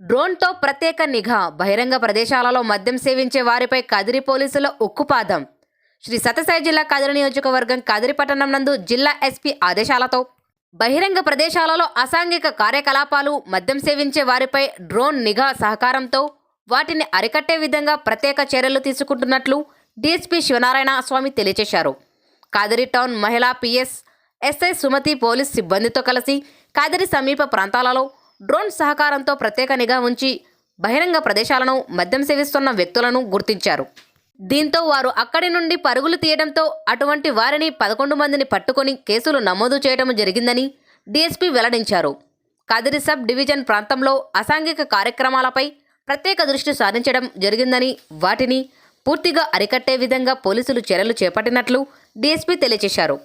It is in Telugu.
డ్రోన్తో ప్రత్యేక నిఘా బహిరంగ ప్రదేశాలలో మద్యం సేవించే వారిపై కదిరి పోలీసుల ఉక్కుపాదం. శ్రీ సత్యసాయి జిల్లా కదిరి నియోజకవర్గం కదిరి పట్టణం నందు జిల్లా ఎస్పీ ఆదేశాలతో బహిరంగ ప్రదేశాలలో అసాంఘిక కార్యకలాపాలు మద్యం సేవించే వారిపై డ్రోన్ నిఘా సహకారంతో వాటిని అరికట్టే విధంగా ప్రత్యేక చర్యలు తీసుకుంటున్నట్లు డీఎస్పీ శివనారాయణ స్వామి తెలియజేశారు. కాదిరి టౌన్ మహిళా పిఎస్ ఎస్ఐ సుమతి పోలీస్ సిబ్బందితో కలిసి కాదిరి సమీప ప్రాంతాలలో డ్రోన్ సహకారంతో ప్రత్యేక నిఘా ఉంచి బహిరంగ ప్రదేశాలను మద్యం సేవిస్తున్న వ్యక్తులను గుర్తించారు. దీంతో వారు అక్కడి నుండి పరుగులు తీయడంతో అటువంటి వారిని పదకొండు మందిని పట్టుకొని కేసులు నమోదు చేయడం జరిగిందని డీఎస్పీ వెల్లడించారు. కదిరి సబ్ డివిజన్ ప్రాంతంలో అసాంఘిక కార్యక్రమాలపై ప్రత్యేక దృష్టి సారించడం జరిగిందని వాటిని పూర్తిగా అరికట్టే విధంగా పోలీసులు చర్యలు చేపట్టినట్లు డీఎస్పీ తెలియజేశారు.